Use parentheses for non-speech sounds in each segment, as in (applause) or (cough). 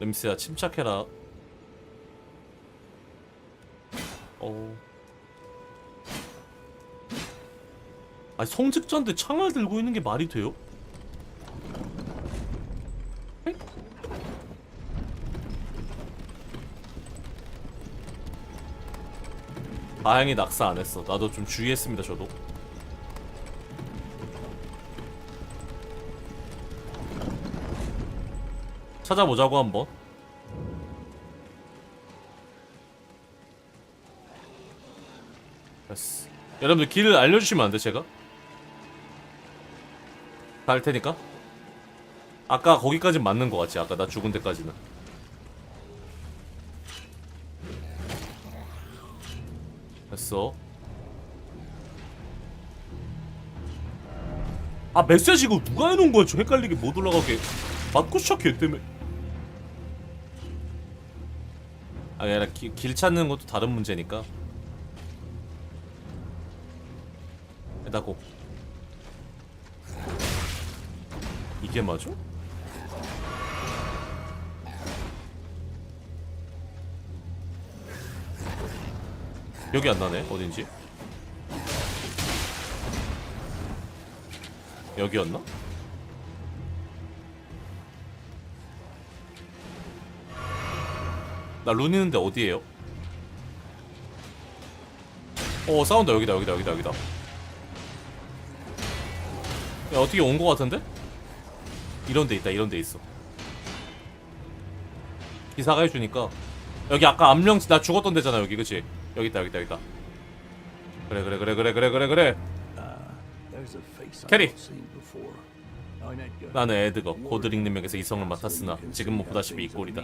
림스야 침착해라 어 아니 성직자인데 창을 들고 있는 게 말이 돼요? 엥? 다행히 낙사 안 했어 나도 좀 주의했습니다 저도 찾아보자고 한번. 됐어. 여러분들 길을 알려주시면 안 돼 제가? 갈 테니까? 아까 거기까진 맞는 거 같지 아까 나 죽은 데까지는. 됐어. 아 메시지 이거 누가 해놓은 거야? 저 헷갈리게 못 올라가게. 맞고 시작해 때문 아니 아니라 기, 길 찾는 것도 다른 문제니까 에다고 이게 맞아? 여기 안 나네 어딘지 여기였나? 나 룬 있는데 어디에요? 어 싸운다 여기다 여기다 여기다 여기다 야 어떻게 온 거 같은데? 이런 데 있다 이런 데 있어 기사가 해주니까 여기 아까 암령 나 죽었던 데잖아 여기 그치? 여기 있다 여기 있다 여기 있다 그래 그래 그래 그래 그래 그래 그래 캐리. 나는 에드거 고드링 능력에서 이성을 맡았으나 지금은 보다시피 이 꼴이다.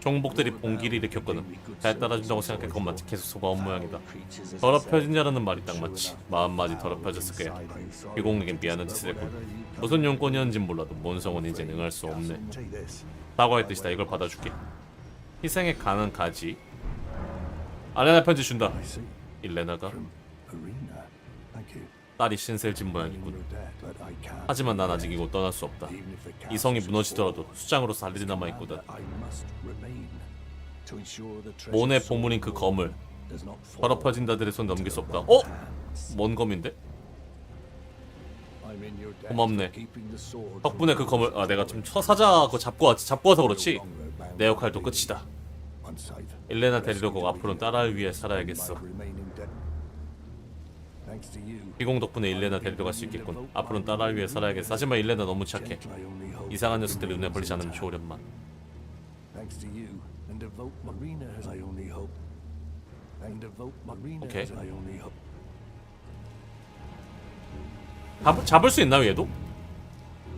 종복들이 봉기를 일으켰거든. 잘 따라준다고 그건 계속 속아온 모양이다. 더럽혀진 자라는 말이 딱 맞지 마음마디 더럽혀졌을 거야. 비공에겐 미안한 짓을 했군. 무슨 용건이었는진 몰라도 몬성은 이제 응할 수 없네. 사과의 뜻이다. 이걸 받아줄게. 희생에 가는 가지. 아레나 편지 준다. 일레나가 딸이 신셀진 모양이군. 하지만 난 아직 이곳 떠날 수 없다. 이 성이 무너지더라도 수장으로 살 일이 남아 있거든. 몬의 보물인 그 검을 더럽혀진 자들의 손 넘길 수 없다. 어? 뭔 검인데? 고맙네. 덕분에 그 검을 아 내가 좀 처사자 그거 잡고 왔지. 잡고 와서 그렇지. 내 역할도 끝이다. 일레나 데리러 가고 앞으로는 딸을 위해 살아야겠어 비공 덕분에 일레나 데리러 갈수 있겠군. 앞으로는 딸을 위해 살아야겠어. 하지만 일레나 너무 착해. 이상한 녀석들이 눈에 보이지 않으면 좋으련만. 오케이. 잡, 잡을 수 있나요 얘도?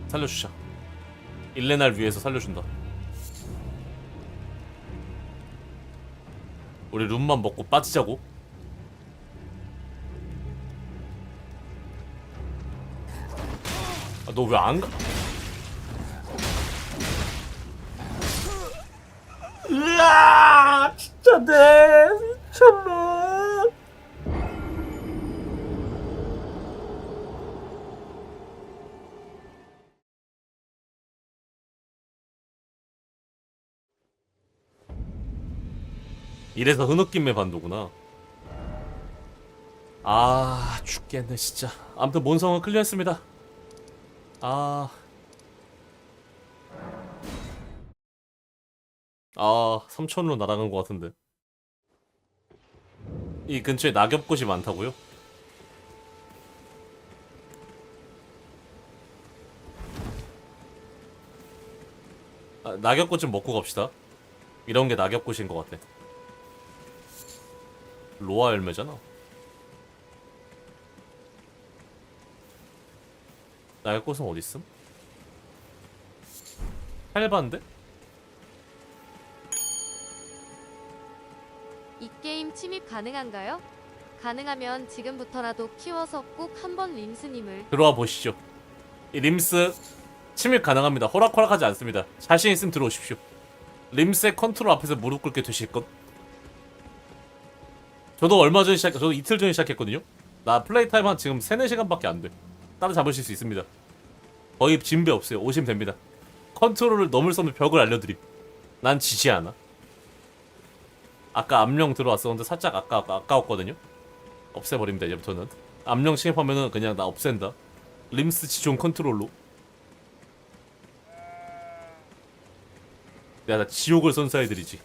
살려주자. 일레나를 위해서 살려준다. 우리 룸만 먹고 빠지자고 아, 너 왜 안 가? 으아 진짜 내 미쳤네 이래서 흐느낌의 반도구나. 아 죽겠네 진짜. 아무튼 몬성은 클리어했습니다. 아. 아, 삼천으로 날아간 것 같은데. 이 근처에 낙엽꽃이 많다고요? 아, 낙엽꽃 좀 먹고 갑시다. 이런 게 낙엽꽃인 것 같아. 로아 열매잖아. 낙엽꽃은 어디 있음? 할반데? 이 게임 침입 가능한가요? 가능하면 지금부터라도 키워서 꼭 한번 림스님을 들어와 보시죠. 이 림스 침입 가능합니다. 호락호락하지 않습니다. 자신 있으면 들어오십시오. 림스의 컨트롤 앞에서 무릎 꿇게 되실 것. 저도 얼마 전에 시작, 저도 이틀 전에 시작했거든요. 나 플레이 타임 한 지금 3, 4시간밖에 안 돼. 따라잡으실 수 있습니다. 거의 진배 없어요. 오시면 됩니다. 컨트롤을 넘을 수 없는 벽을 알려드림. 난 지지 않아. 아까 암령 들어왔었는데 살짝 아까, 아까 아까웠거든요. 없애버립니다 이제부터는. 암령 침입하면은 그냥 나 없앤다. 림스 지존 컨트롤로. 내가 다 지옥을 선사해드리지.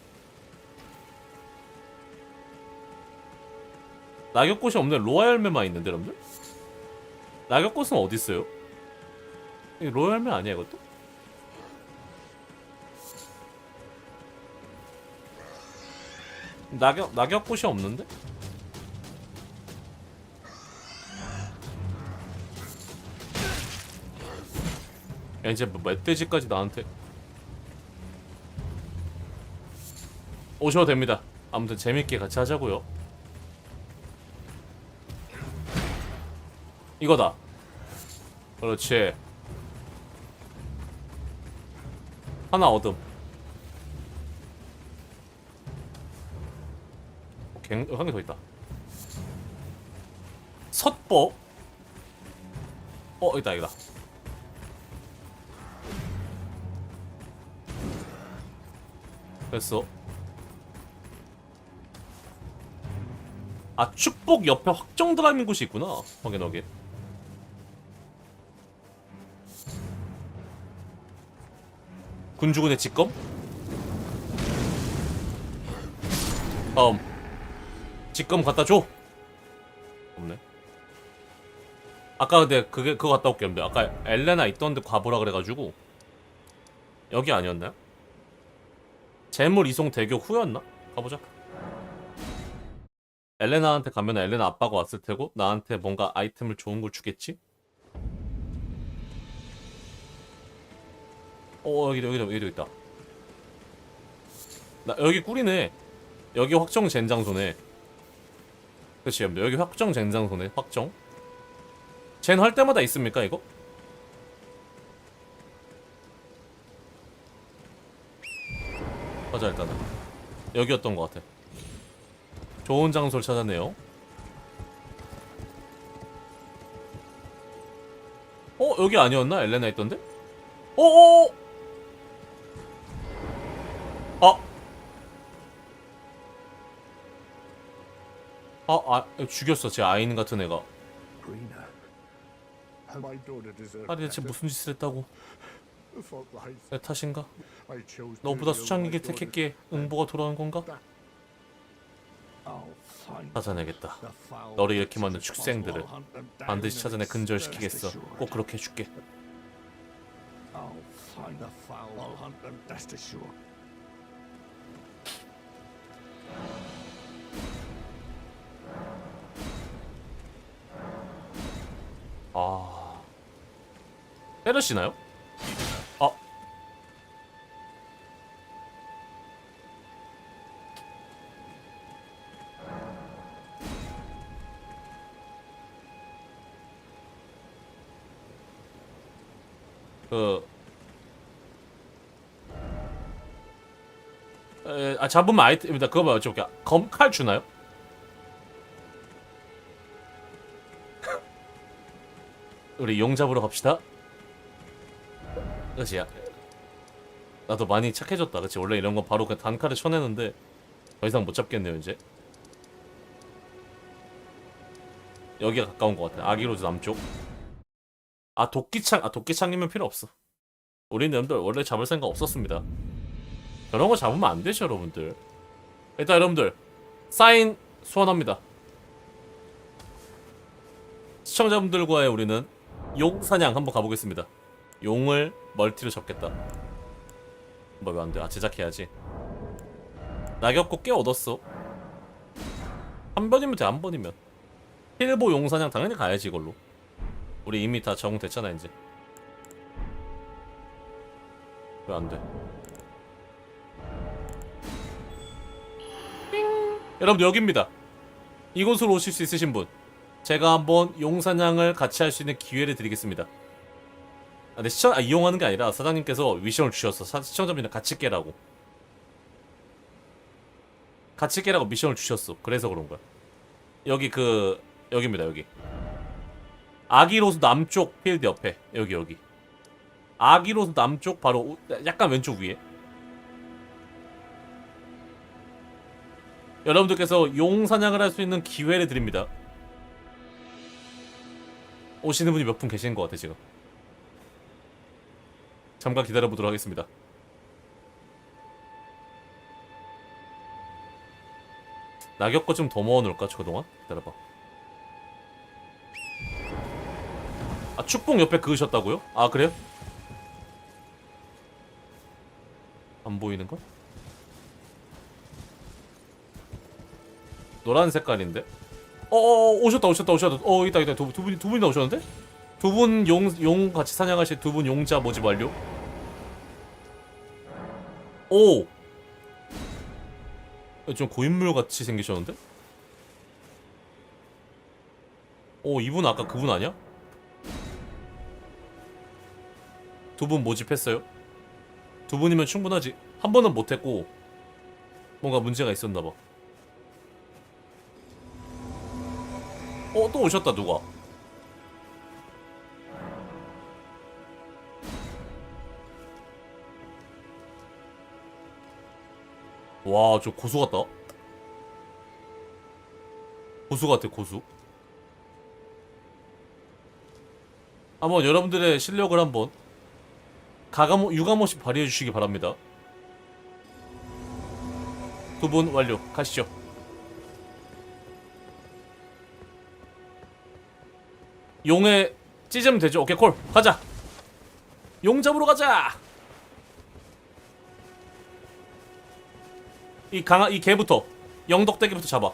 낙엽꽃이 없네. 로아 열매만 있는데 여러분들? 낙엽꽃은 어디 있어요? 열매 아니야 이것도? 낙엽 낙엽꽃이 없는데? 야 이제 뭐 멧돼지까지 나한테 오셔도 됩니다. 아무튼 재밌게 같이 하자고요. 이거다. 그렇지. 하나 얻음. 한개 더 있다. 섰보. 어, 여기다, 여기다. 됐어. 아, 축복 옆에 확정 드라민 곳이 있구나. 확인, 확인. 군주군의 직검? 다음. 직검 갖다 줘. 없네. 아까 근데 그게 그거 갔다 올게. 근데 아까 엘레나 있던데 가보라 그래가지고 여기 아니었나요? 재물 이송 대교 후였나? 가보자. 엘레나한테 가면 엘레나 아빠가 왔을 테고 나한테 뭔가 아이템을 좋은 걸 주겠지? 어 여기도 여기도 여기도 있다. 나 여기 꿀이네. 여기 확정 젠장소네. 그치 여러분들 여기 확정 젠장소네 확정. 젠 할 때마다 있습니까 이거? 가자 일단은 여기였던 것 같아. 좋은 장소를 찾았네요. 어 여기 아니었나 엘레나 있던데? 어어 아, 아, 죽였어. 제 아인 같은 애가. 아니 대체. 무슨 짓을 했다고? 내 탓인가? 너보다 수장에게. 택했기에 응보가 돌아온 건가? 찾아내겠다. 너를 이렇게 만든. 축생들을 반드시 찾아내 근절시키겠어. 꼭 그렇게 해줄게. 아, 때려시나요? 아, 그, 에, 아 잡으면 아이템입니다. 그거 봐, 여쭤볼게. 검칼 주나요? 우리 용 잡으러 갑시다. 그치 야. 나도 많이 착해졌다. 그치 원래 이런 건 바로 그냥 단칼에 쳐내는데 더 이상 못 잡겠네요 이제. 여기가 가까운 것 같아. 아기로즈 남쪽. 아 도끼창 아 도끼창이면 필요 없어. 우리는 여러분들 원래 잡을 생각 없었습니다. 저런 거 잡으면 안 되죠 여러분들. 일단 여러분들 사인 소환합니다. 시청자분들과의 우리는 용 사냥 한번 가보겠습니다. 용을 멀티로 잡겠다. 뭐왜 안 돼? 아 제작해야지. 낙엽꽃 꽤 얻었어. 한 번이면 돼, 한 번이면. 힐보 용 사냥 당연히 가야지 이걸로. 우리 이미 다 적응됐잖아 이제. 왜 안 돼? 띵. 여러분들 여기입니다. 이곳으로 오실 수 있으신 분. 제가 한번 용사냥을 같이 할 수 있는 기회를 드리겠습니다. 아, 근데 시청 아, 이용하는 게 아니라 사장님께서 미션을 주셨어. 사, 시청자분이랑 같이 깨라고. 같이 깨라고 미션을 주셨어. 그래서 그런 거야. 여기 그 여기입니다. 여기. 아기로스 남쪽 필드 옆에 여기 여기. 아기로스 남쪽 바로 오- 약간 왼쪽 위에. 여러분들께서 용 사냥을 할 수 있는 기회를 드립니다. 오시는 분이 몇 분 계시는 것 같아 지금. 잠깐 기다려 보도록 하겠습니다. 낙엽 거 좀 더 모아놓을까 저동안 기다려봐. 아 축복 옆에 그으셨다고요? 아 그래요? 안 보이는 걸? 노란 색깔인데? 어, 어 오셨다 오셨다 오셨다 어 있다 있다 두, 두 분이 두 분이 나 오셨는데? 두 분 용 용 같이 사냥하실 두 분 용자 모집 완료. 오. 어, 좀 고인물 같이 생기셨는데? 오 이분 아까 그분 아니야? 두 분 모집했어요? 두 분이면 충분하지. 한 번은 못했고 뭔가 문제가 있었나봐. 어, 또 오셨다, 누가. 와, 저 고수 같다. 고수 같아, 고수. 한번 여러분들의 실력을 한번 가감 유감없이 발휘해 주시기 바랍니다. 두 분 완료. 가시죠. 용에 찢으면 되죠. 오케이 콜 가자. 용 잡으러 가자. 이 강아 이 개부터 영덕대기부터 잡아.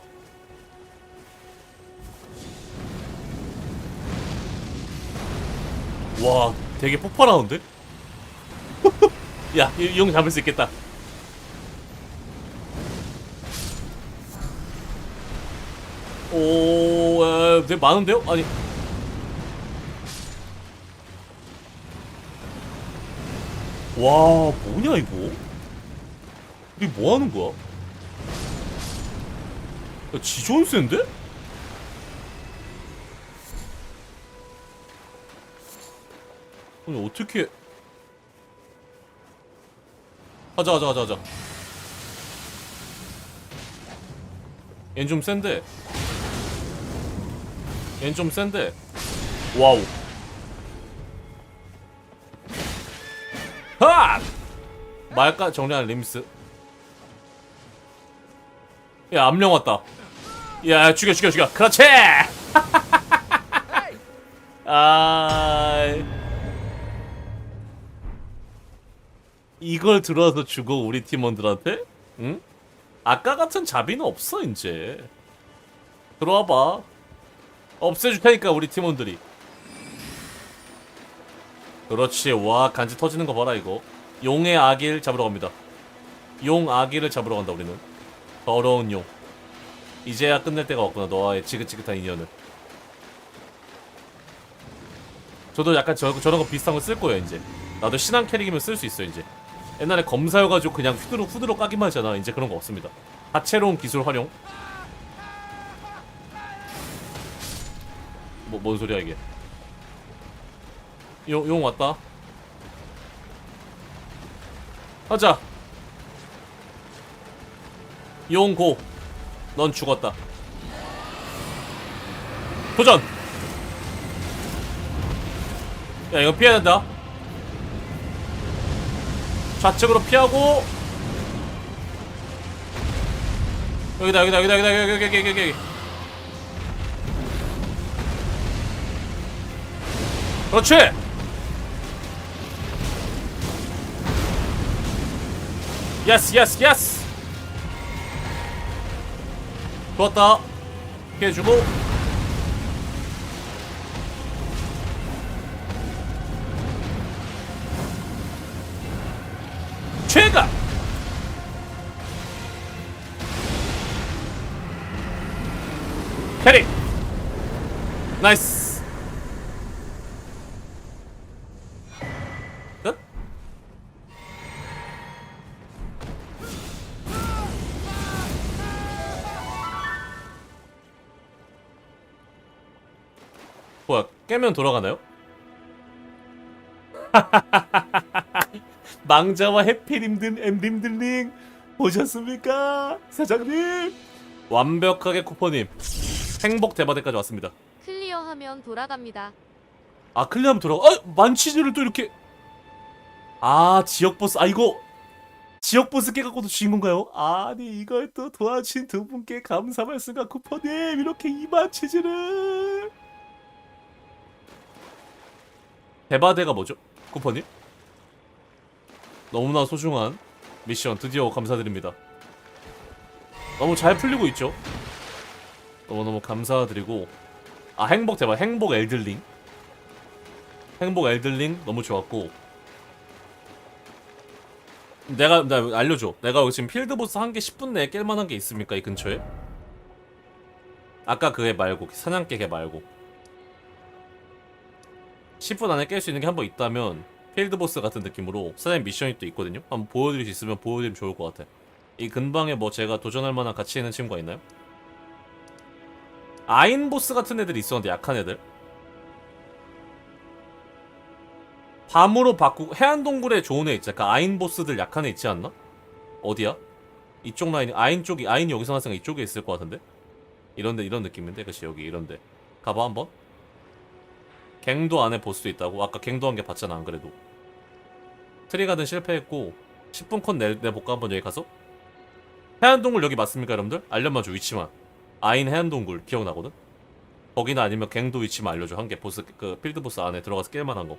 와 되게 폭발하는데? (laughs) 야, 이 용 잡을 수 있겠다. 오, 에, 되게 많은데요? 아니. 와, 뭐냐 이거? 이게 뭐 하는 거야? 야, 지존 센데? 아니 어떻게? 가자 가자 가자 가자. 얜 좀 센데. 얜 좀 센데. 와우. 하! 말까 정리한 림스. 야 암령 왔다. 야 죽여 죽여 죽여. 그렇지. (laughs) 아. 이걸 들어서 주고 우리 팀원들한테? 응? 아까 같은 자비는 없어 이제. 들어와봐. 없애줄 테니까 우리 팀원들이. 그렇지. 와 간지 터지는 거 봐라 이거. 용의 아기를 잡으러 갑니다. 용 아기를 잡으러 간다 우리는. 더러운 용. 이제야 끝낼 때가 왔구나 너와의 지긋지긋한 인연을. 저도 약간 저, 저런 거 비슷한 거 쓸 거예요 이제. 나도 신앙 캐릭이면 쓸 수 있어 이제. 옛날에 검사여가지고 그냥 후드로 후드로 까기만 하잖아. 이제 그런 거 없습니다. 다채로운 기술 활용. 뭐 뭔 소리야 이게? 용, 용 왔다. 하자. 용 고. 넌 죽었다. 도전. 야 이거 피해야 된다. 좌측으로 피하고 여기다 여기다 여기다 여기다 여기 여기 여기 여기 여기 그렇지 예스 예스 예스 좋았다. 피해주고. 최가 캐리 나이스 깨면 돌아가나요? (laughs) 망자와 해피님들 엠님들링 보셨습니까? 사장님 완벽하게 쿠퍼님 행복 대바대까지 왔습니다. 클리어하면 돌아갑니다. 아 클리어하면 돌아가. 아 만치즈를 또 이렇게. 아 지역 보스. 아 이거 지역 보스 깨갖고도 주인공가요? 아니 이걸 또 도와주신 두 분께 감사 말씀과 쿠퍼님 이렇게 이만 치즈를. 대바대가 뭐죠? 쿠퍼님? 너무나 소중한 미션 드디어 감사드립니다. 너무 잘 풀리고 있죠? 너무너무 감사드리고 아 행복 대박 행복 엘들링 행복 엘들링 너무 좋았고 내가 나 알려줘 내가 지금 필드보스 한 개 10분 내에 깰 만한 게 있습니까 이 근처에? 아까 그게 말고 사냥개 개 말고 10분 안에 깰 수 있는 게 한 번 있다면 필드 보스 같은 느낌으로 사냥 미션이 또 있거든요. 한번 보여드릴 수 있으면 보여드리면 좋을 것 같아 이 근방에 뭐 제가 도전할 만한 가치 있는 친구가 있나요? 아인 보스 같은 애들이 있었는데 약한 애들. 밤으로 바꾸고 해안 동굴에 좋은 애 있지 그 아인 보스들 약한 애 있지 않나? 어디야? 이쪽 라인 아인 쪽이 아인이 여기서 나왔으니까 이쪽에 있을 것 같은데? 이런데 이런 느낌인데? 그치 여기 이런데. 가봐 한번 갱도 안에 보스도 있다고? 아까 갱도 한 개 봤잖아 안 그래도. 트리가든 실패했고 10분 컷 내, 내볼까? 한번 여기 가서? 해안 동굴 여기 맞습니까 여러분들? 알려만 줘 위치만. 아인 해안동굴 기억나거든? 거기나 아니면 갱도 위치만 알려줘. 한 개 보스 그 필드 보스 안에 들어가서 깰만한 거.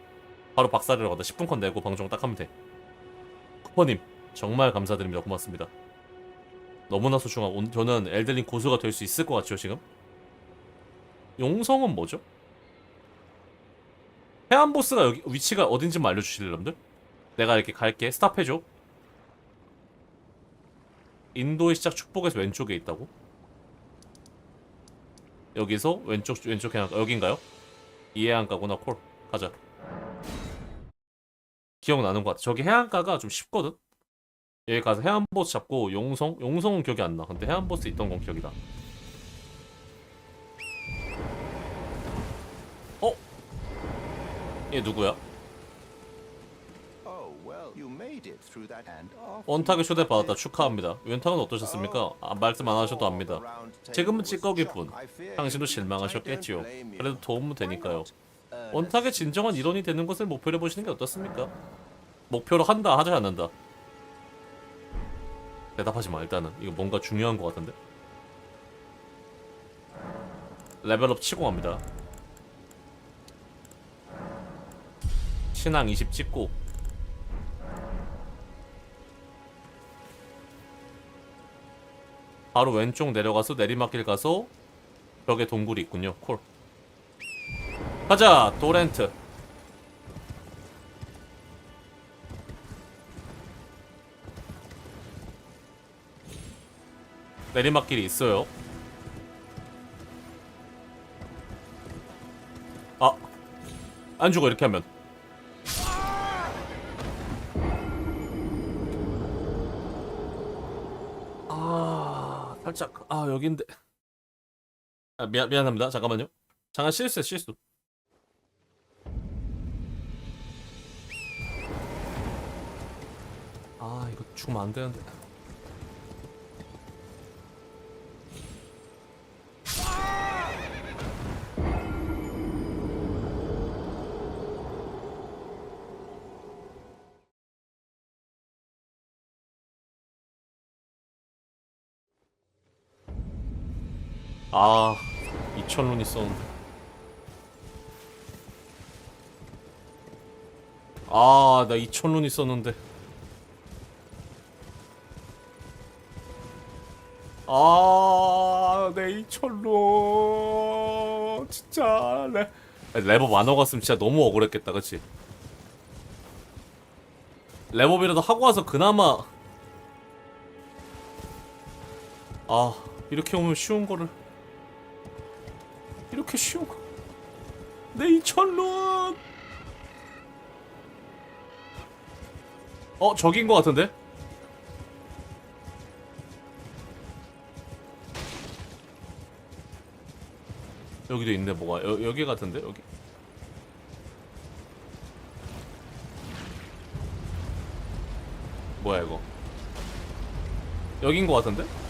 바로 박살을 가다. 10분 컷 내고 방송 딱 하면 돼. 쿠퍼님 정말 감사드립니다. 고맙습니다. 너무나 소중한 온- 저는 엘들링 고수가 될 수 있을 것 같죠 지금? 용성은 뭐죠? 해안 보스가 여기 위치가 어딘지 만 알려주실래요 여러분들? 내가 이렇게 갈게. 스탑해줘. 인도의 시작 축복에서 왼쪽에 있다고? 여기서 왼쪽 왼쪽 해안 여긴가요? 이 해안가구나 콜. 가자. 기억나는 것 같아. 저기 해안가가 좀 쉽거든? 여기 가서 해안보스 잡고 용성 용성은 기억이 안나. 근데 해안보스 있던 건 기억이다 얘 누구야? Oh, off 원탁에 초대 받았다. 축하합니다. 원탁은 어떠셨습니까? 아, 말씀 안 하셔도 압니다. 지금은 찌꺼기뿐 당신도 실망하셨겠지요. 그래도 도움은 되니까요. 원탁의 진정한 일원이 되는 것을 목표로 보시는 게 어떻습니까? 목표로 한다 하지 않는다. 대답하지 마 일단은. 이거 뭔가 중요한 것 같은데? 레벨업 치고 갑니다 신앙 20 찍고. 바로 왼쪽 내려가서 내리막길 가서 벽에 동굴이 있군요. 콜. 가자 도렌트. 내리막길이 있어요. 아, 안 죽어 이렇게 하면 여긴데. 아 미안 미안합니다. 잠깐만요. 잠깐 실수 실수. 아 이거 죽으면 안 되는데 아 2천론 있었는데. 아나 2천론 있었는데. 아내 2천론. 진짜 레 레버 안 먹었으면 진짜 너무 억울했겠다 그치? 레버비라도 하고 와서 그나마. 아 이렇게 오면 쉬운 거를 이렇게 쉬운 거. 내 2천론. 어, 저긴 거 같은데? 여기도 있네, 뭐가. 여, 여기 같은데? 여기. 뭐야, 이거. 여긴 거 같은데?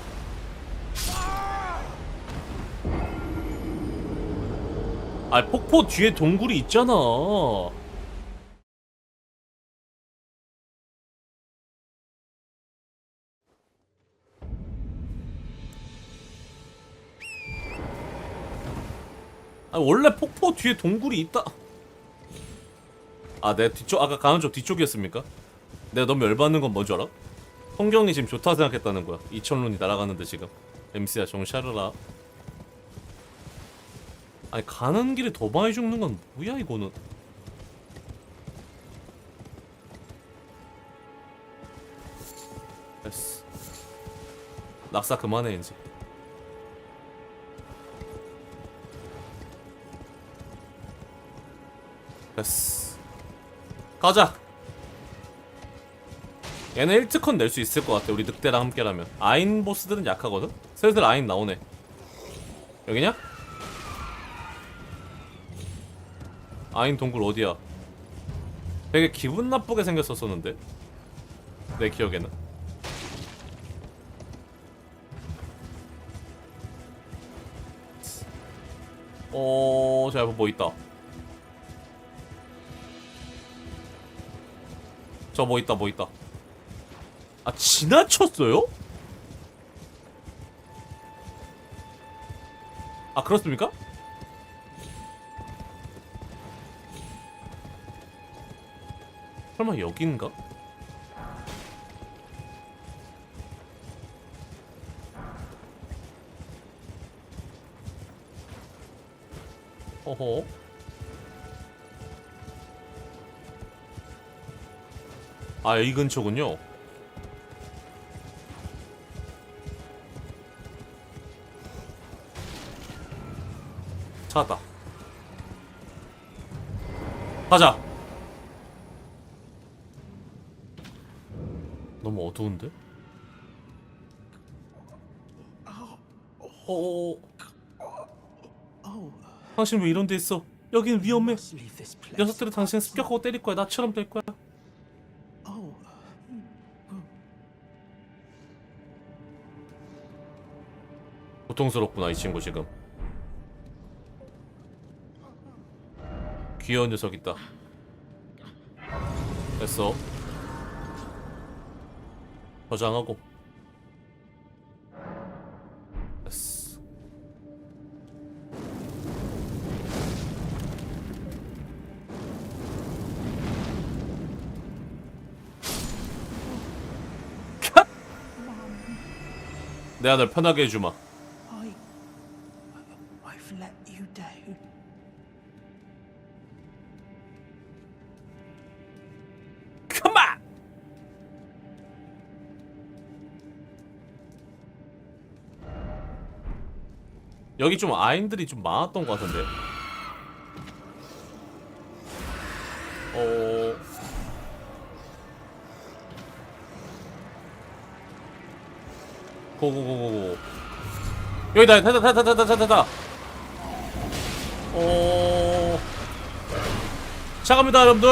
아 폭포 뒤에 동굴이 있잖아. 아 원래 폭포 뒤에 동굴이 있다. 아내 뒤쪽 아까 가는 쪽 뒤쪽이었습니까? 내가 너무 열받는 건 뭔지 알아? 성경이 지금 좋다 생각했다는 거야. 2천론이 날아가는데 지금. MC야 정신 차려라 아니 가는 길에 더 많이 죽는 건 뭐야 이거는? 됐어. 낙사 그만해 이제. 됐어. 가자! 얘는 1특컨 낼 수 있을 것 같아 우리 늑대랑 함께라면. 아인 보스들은 약하거든? 슬슬 아인 나오네. 여기냐? 아인 동굴 어디야? 되게 기분 나쁘게 생겼었었는데 내 기억에는 어... 자, 뭐 있다 저 뭐 있다 뭐 있다 아 지나쳤어요? 아 그렇습니까? 설마 여긴가? 어허. 아 이 근처군요. 찾았다. 가자 어두운데? 어어어. 당신 왜 이런 데 있어? 여긴 위험해. 녀석들은 당신을 습격하고 때릴 거야. 나처럼 될 거야. 고통스럽구나 이 친구 지금. 귀여운 녀석 있다. 됐어 저장하고! 내가 널 편하게 해주마 여기 좀 아인들이 좀 많았던 것 같은데. 어. 고고고고고. 여기다, 타다. 어. 시작합니다, 여러분들.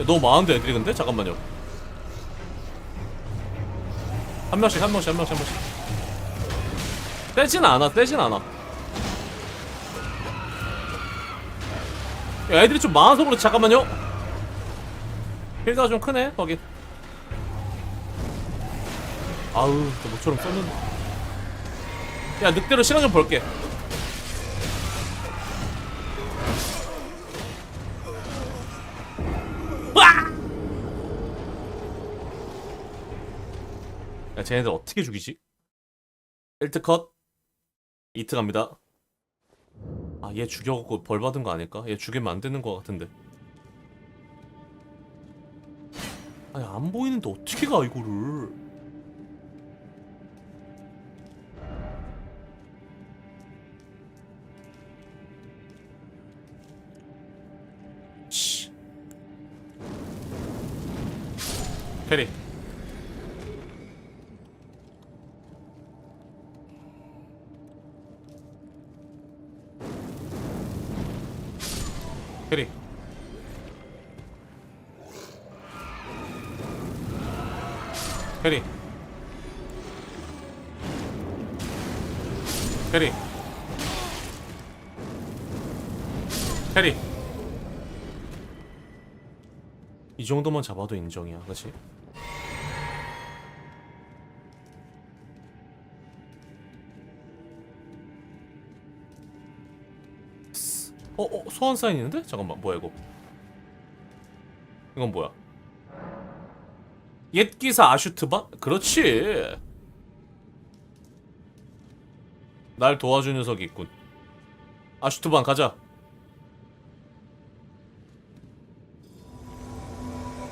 야, 너무 많은데 애들이 근데? 잠깐만요 한 명씩 한 명씩 한 명씩 한 명씩. 떼진 않아 떼진 않아. 야, 애들이 좀 많아서 그렇지 잠깐만요. 필드가 좀 크네 거기 아우 저 모처럼 썼는데. 야 늑대로 시간 좀 벌게 쟤네들 어떻게 죽이지? 1트 컷. 2트 갑니다. 아, 얘 죽여갖고 벌 받은 거 아닐까? 얘 죽이면 안 되는 거 같은데. 아니, 안 보이는데 어떻게 가, 이거를. 캐리 캐리 캐리 캐리 이 정도만 잡아도 인정이야 그치? 어, 어, 소환 사인 있는데? 잠깐만, 뭐야 이거? 이건 뭐야? 옛 기사 아슈트바? 그렇지. 날 도와준 녀석이 있군. 아슈트반 가자.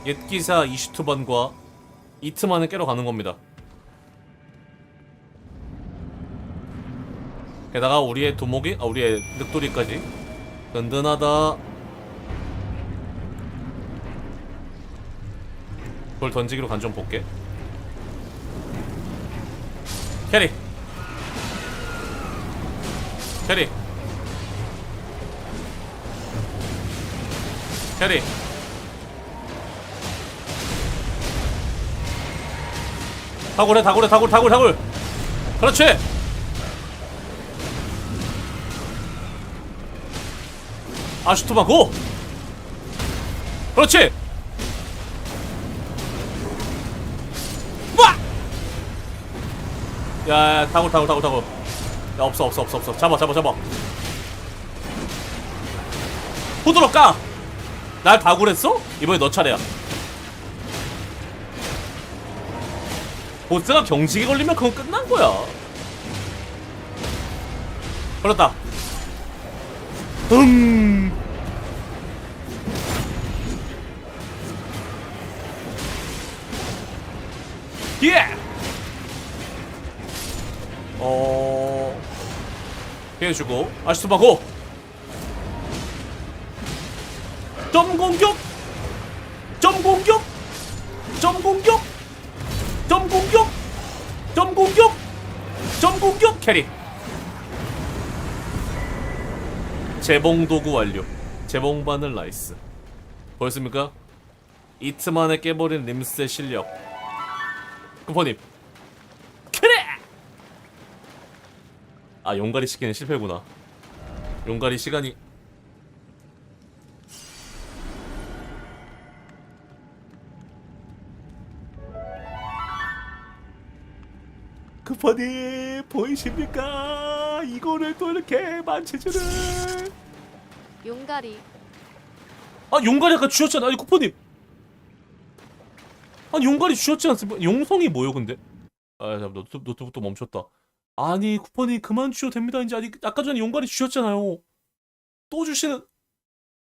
옛 기사 이슈트반과 이트만을 깨러 가는 겁니다. 게다가 우리의 두목이, 아 우리의 늑돌이까지 든든하다. 그걸 던지기로 간 좀 볼게. 캐리. 캐리. 캐리. 다굴해 다굴해 다굴 다굴 다굴. 그렇지. 아슈트만 고! 그렇지! 야, 야, 타고, 타고, 타고, 타고. 야, 없어, 없어, 없어, 없어. 잡아, 잡아, 잡아. 후드로 까! 날 다굴했어? 이번에 너 차례야. 보스가 경직에 걸리면 그건 끝난 거야. 걸렸다. 음. 예. 피해주고 아시토바고. 점 공격. 점 공격. 점 공격. 점 공격. 점 공격. 점 공격 캐리. 재봉 도구 완료. 재봉 바늘 나이스. 보였습니까? 이트만에 깨버린 림스의 실력. 쿠퍼님. 그래. 아 용가리 시키는 실패구나. 용가리 시간이. 쿠퍼님 보이십니까? 이거를 또 이렇게 만체주를. 용가리. 아 용가리 아까 주셨잖아 아니 쿠퍼님 아니 용가리 주셨지 않습니까 용성이 뭐요 근데 아 잠깐 노트, 노트북도 멈췄다 아니 쿠퍼님 그만 주셔도 됩니다. 이제 아니 아까 전에 용가리 주셨잖아요. 또 주시는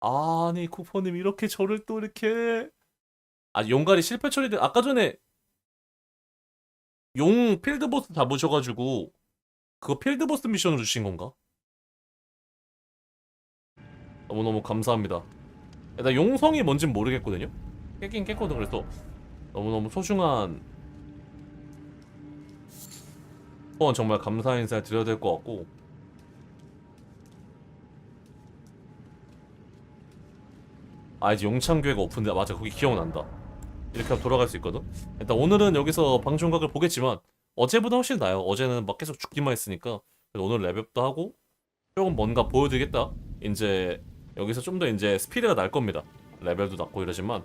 아니 쿠퍼님 이렇게 저를 또 이렇게 아 용가리 실패 처리된 아까 전에 용 필드보스 잡으셔가지고 그거 필드보스 미션을 주신 건가? 너무너무 감사합니다. 일단 용성이 뭔진 모르겠거든요. 깨긴 깼거든 그래서. 너무너무 소중한 후원 정말 감사 인사를 드려야 될 것 같고. 아 이제 용창교회가 오픈돼. 맞아 거기 기억난다. 이렇게 하면 돌아갈 수 있거든? 일단 오늘은 여기서 방송각을 보겠지만 어제보다 훨씬 나아요. 어제는 막 계속 죽기만 했으니까. 그래서 오늘 레벨업도 하고 조금 뭔가 보여드리겠다. 이제 여기서 좀 더 이제 스피드가 날 겁니다. 레벨도 낮고 이러지만